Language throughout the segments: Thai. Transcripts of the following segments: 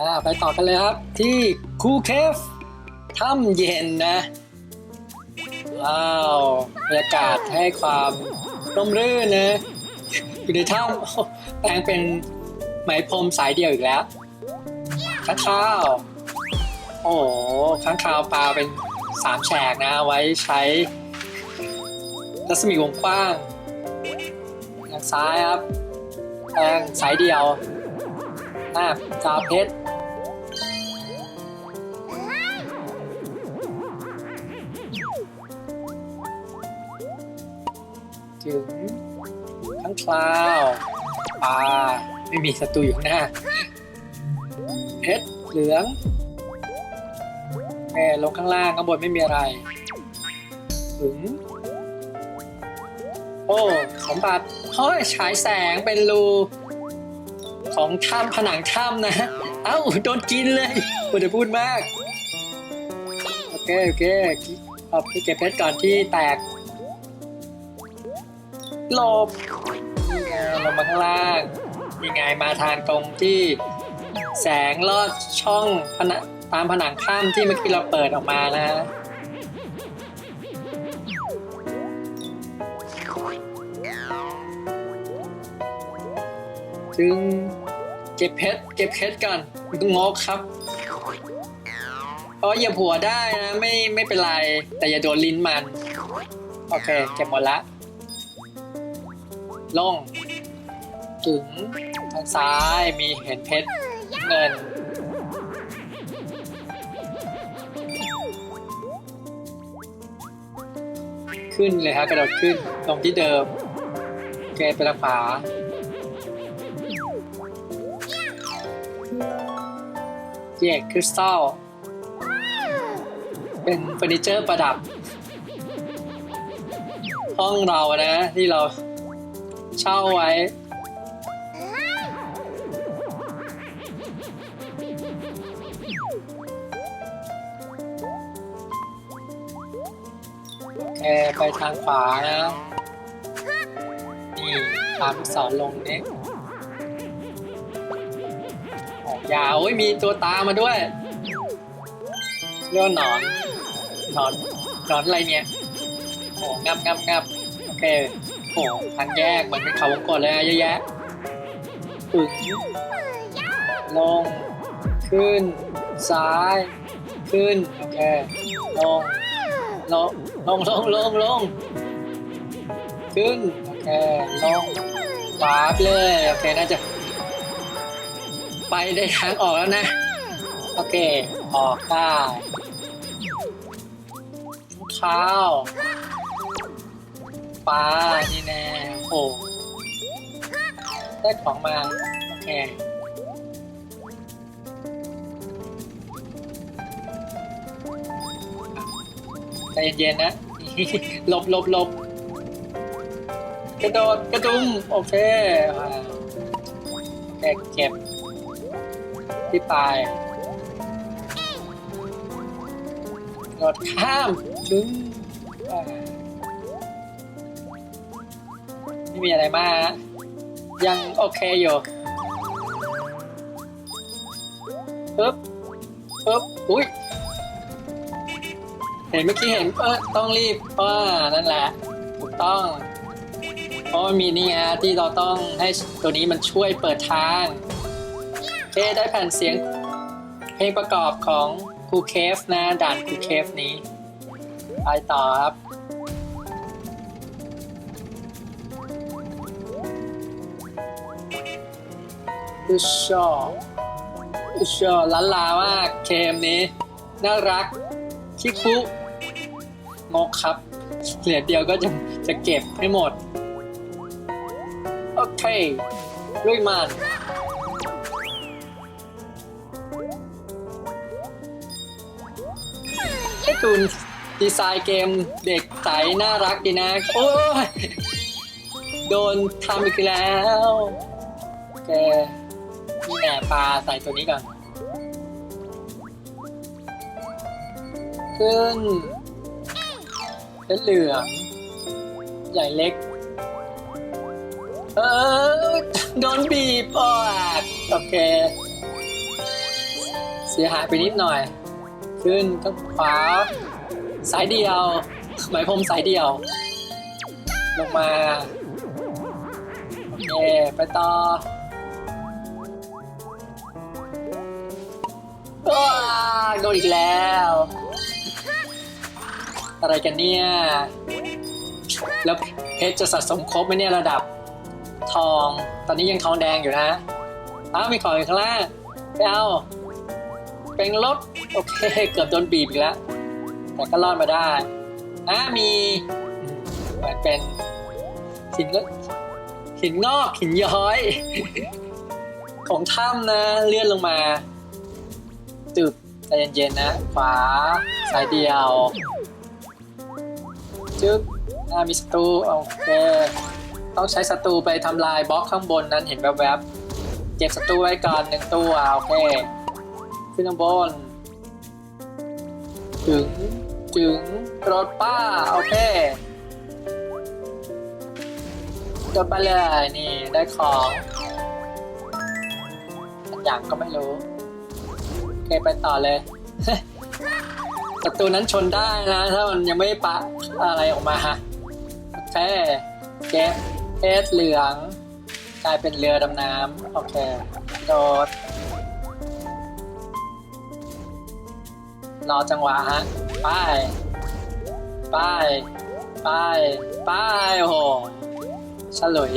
อ่าไปต่อกันเลยครับที่คูเคฟถ้ำเย็นนะ ว้าวบรรยากาศให้ความร่มรื่นนะอยู่ในถ้ำแปลงเป็นไหมพรมสายเดียวอีกแล้วข้างข้าว โอ้โหข้างคาวปลาเป็นสามแฉกนะไว้ใช้รัศมีวงกว้างทางซ้ายครับแปลงสายเดียวหน้ากาวเพชร ถึงข้งคลาวปลาไม่มีศัตรูอยู่หน้าเพชรเหลืองแม่ลงข้างล่างข้างบนไม่มีอะไร ถึง โอ้สมบัติเฮ้ยฉายแสงเป็นรู ของถ้ำผนังถ้ำนะ เอ้าโดนกินเลยคุณจะพูดมาก โอเค โอเคเอาไปเก็บเพชรก่อนที่แตก หลบนี่ไงลงมาข้างล่างนี่ไงมาทางตรงที่แสงลอดช่องผนังตามผนังถ้ำที่เมื่อกี้เราเปิดออกมานะถึงเก็บเพชรเก็บเพชรก่อนมันต้องงกครับเพราะอย่าผัวได้นะไม่ไม่เป็นไร แต่อย่าโดนลิ้นมัน โอเค เก็บหมดละ ลงถึงทางซ้ายมีเห็นเพชรเงิน ขึ้นเลยฮะกระโดดขึ้นลงที่เดิมโอเคไปทางขวาแยกคริสตัลเป็นเฟอร์นิเจอร์ประดับ ห้องเรานะที่เรา เช่าไว้โอเคไปทางขวานะ นี่ตามลูกศรลงเนี้โอ้ยาวโอ้ยมีตัวตามมาด้วยเรียกว่าหนอนหนอนหนอนอะไรเนี่ยโอ้งับงับงับโอเค โอ้ทางแยกมือนเป็นเขาวงกตเลยอะเยอะแยะปึกลง ขึ้น ซ้าย ขึ้น โอเค ลง ลง ลง ลง ลง ลง ขึ้น โอเค ลงขวาไปเลย โอเค น่าจะ ไปได้ทางออกแล้วนะ โอเค ออกได้ข้าว ปลานี่แน่โอ้ได้ของมา โอเคใจเย็นๆนะหลบหลบหลบกระโดดกระดุมโอเคอ่าโอเก็บที่ปลายกระโดดข้ามจึง มีอะไรมาก ยังโอเคอยู่ปึ๊บปึ๊บอุ้ยเห็นเมื่อกี้เห็นเออต้องรีบเพราะว่านั่นแหละถูกต้อง เพราะมันมีนี่ไงที่เราต้องให้ตัวนี้มันช่วยเปิดทางโอเคได้แผ่นเสียงเพลงประกอบของคูเคฟนะด่านคูเคฟนี้ ไปต่อครับ อุชชออุชชอล้านลามากเกมนี้ น่ารักชิคุงกครับ เหรียญเดียวก็จะจะเก็บให้หมด โอเคลุยมันไอ้ตูนดีไซน์เกมเด็กใสน่ารักดีนะ โอ้ย โดนทำอีกแล้วโอเค นี่แหน่ปลาใส่ตัวนี้ก่อน ขึ้นเป็นเหลือง ใหญ่เล็ก เออ โดนบีบอะโอเค เสียหายไปนิดหน่อย ขึ้นข้างขวาสายเดียว หมายพรมสายเดียว ลงมา โอเค ไปต่อ ว้าโดนอีกแล้ว อะไรกันเนี่ย แล้วเพชรจะสะสมครบไหมเนี่ยระดับ ทอง ตอนนี้ยังทองแดงอยู่นะ อ้าวมีของอยู่ข้างล่างไปเอาเป็นรถโอเค เกือบโดนบีบอีกแล้ว แต่ก็รอดมาได้อ่ามีเหมือนเป็นหินก็หินงอกหินย้อย ของถ้ำนะเลื่อนลงมา ตึบใจเย็นๆนะ ขวาซ้ายเดียวจึ๊บอ่ามีศัตรูโอเคต้องใช้ศัตรูไปทำลายบล็อกข้างบนนั้นเห็นแวบๆเก็บศัตรูไว้ก่อนหนึ่งตัวโอเคขึ้นข้างบน ถึงถึงรถป้าโอเคจนไปเลยนี่ได้ของอันอย่างก็ไม่รู้ เคไปต่อเลยศัตรูนั้นชนได้นะ ถ้ามันยังไม่ปะอะไรออกมาโอเคเก็บเพชรเหลือง กลายเป็นเรือดำน้ำโอเคโดดรอจังหวะฮะไปไปไปไปโอ้โหฉลุย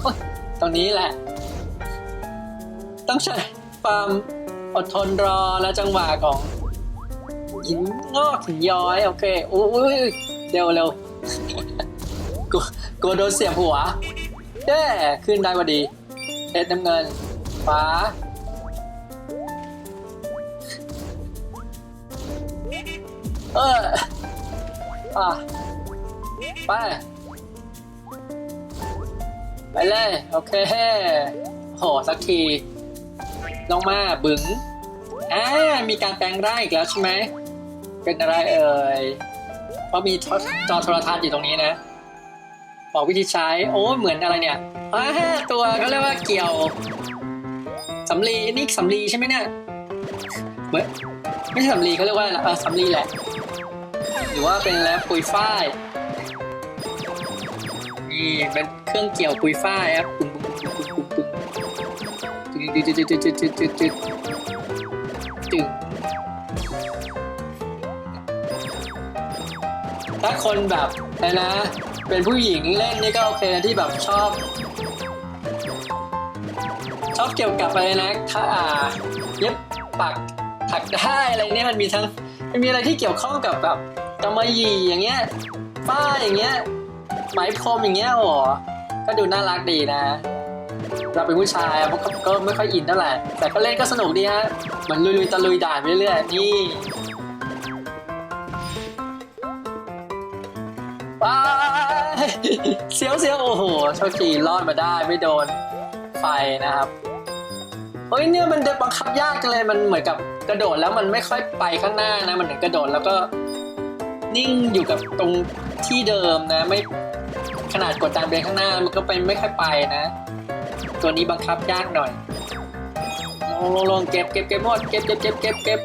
โอ๊ยตรงนี้แหละ ต้องใช้ความ อดทนรอและจังหวะของหินงอกหินย้อย โอเคอุ้ยเร็วเร็วกลัวกลัวโดนเสียบหัวเย้ขึ้นได้พอดีเพชรน้ำเงินฟ้าเอออะไป ไปเลย โอเคโหสักที ลงมาบึงอ่ามีการแปลงร่างอีกแล้วใช่ไหมเป็นอะไรเอ่ยเพราะมีจอโทรทัศน์อยู่ตรงนี้นะ บอกวิธีใช้ โอ้เหมือนอะไรเนี่ยอ่าตัวเขาเรียกว่าเกี่ยวสำลีนี่สำลีใช่ไหมเนี่ยเหมือนไม่ใช่สำลีเขาเรียกว่าอะไรนะสำลีแหละ หรือว่าเป็นแล้วปุยฝ้ายนี่เป็นเครื่องเกี่ยวปุยฝ้ายครับปุ้ง ตึ๊ดตึ๊ดตึ๊ดตึ๊ดตึ๊ดตึ๊ดตึ๊ดตึ๊ดถ้าคนแบบอะไรนะ เป็นผู้หญิงเล่นนี่ก็โอเคนะที่แบบชอบ ชอบเกี่ยวกับอะไรนะถ้าอ่าเย็บปักถักได้อะไรเนี่ยมันมีทั้งมันมีอะไรที่เกี่ยวข้องกับแบบกำมะหยี่อย่างเงี้ยฝ้ายอย่างเงี้ยไหมพรมอย่างเงี้ยโอ้ก็ดูน่ารักดีนะ เราเป็นผู้ชายก็ก็ไม่ค่อยอินเท่าไหร่แต่ก็เล่นก็สนุกดีฮะมือนลุยๆตะลุยด่านไปเรื่อยๆนี่ว้าเสียวเสียวโอ้โหโชคดีรอดมาได้ไม่โดนไฟนะครับเฮ้ยเนี่ยมันบังคับยากจังเลยมันเหมือนกับกระโดดแล้วมันไม่ค่อยไปข้างหน้านะ มันเหมือนกระโดดแล้วก็นิ่งอยู่กับตรงที่เดิมนะ ไม่ขนาดกดดันไปข้างหน้ามันก็ไปไม่ค่อยไปนะ ตัวนี้บังคับยากหน่อย ลงลงลงเก็บเก็บเก็บหมดเก็บเก็บเก็บเก็บเก็บ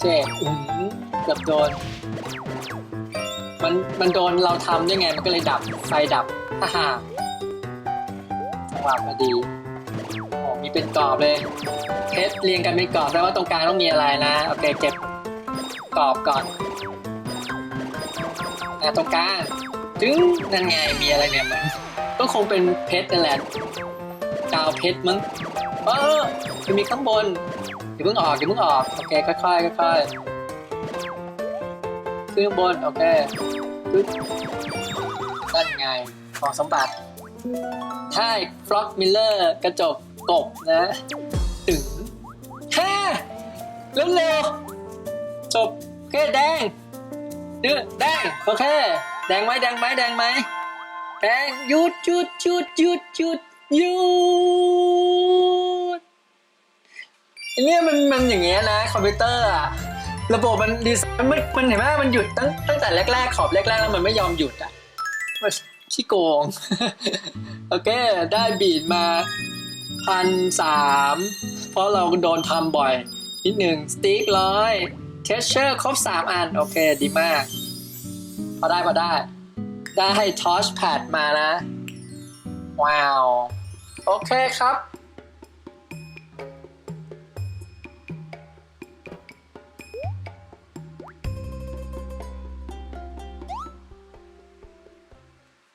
เจ๊อืมเกือบโดน มันมันโดนเราทำได้ไง มันก็เลยดับ ไฟดับฮ่าฮ่าจังหวะพอดีโอ้มีเป็นกรอบเลยเพชรเรียงกันเป็นกรอบแปลว่าตรงกลางต้องมีอะไรนะ โอเคเก็บกรอบก่อนอะตรงกลาง จึ้งนั่นไงมีอะไรเนี่ยมันก็คงเป็นเพชรนั่นแหละกาวเพชรมั้งเออมันมีข้างบนอย่าเพิ่งออกอย่าเพิ่งออกโอเคค่อยๆค่อยๆขึ้นข้างบนโอเคปึ๊บนั่นไงของสมบัติใช่ฟล็อกมิลเลอร์กระจกกบนะถึงฮ่าเร็วเร็วๆจบโอเคแดงเนื้อแดงโอเค แดงไหมแดงไหมแดงไหมแดงหยุดหยุดหยุดหยุดหยุดหยุดอันเนี่ยมันมันอย่างเงี้ยนะคอมพิวเตอร์อะระบบมันดีไซน์มันมันเห็นไหมมันหยุดตั้งตั้งแต่แรกๆขอบแรกๆแล้วมันไม่ยอมหยุดอะมันขี้โกง โอเค ได้บีดมาพันสามเพราะเราโดนทำบ่อย นิดหนึ่งสติ๊กร้อยเทสเชอร์ครบสามอัน โอเค ดีมาก พอได้พอได้ ได้ให้ทอชแพดมานะ ว้าว โอเคครับ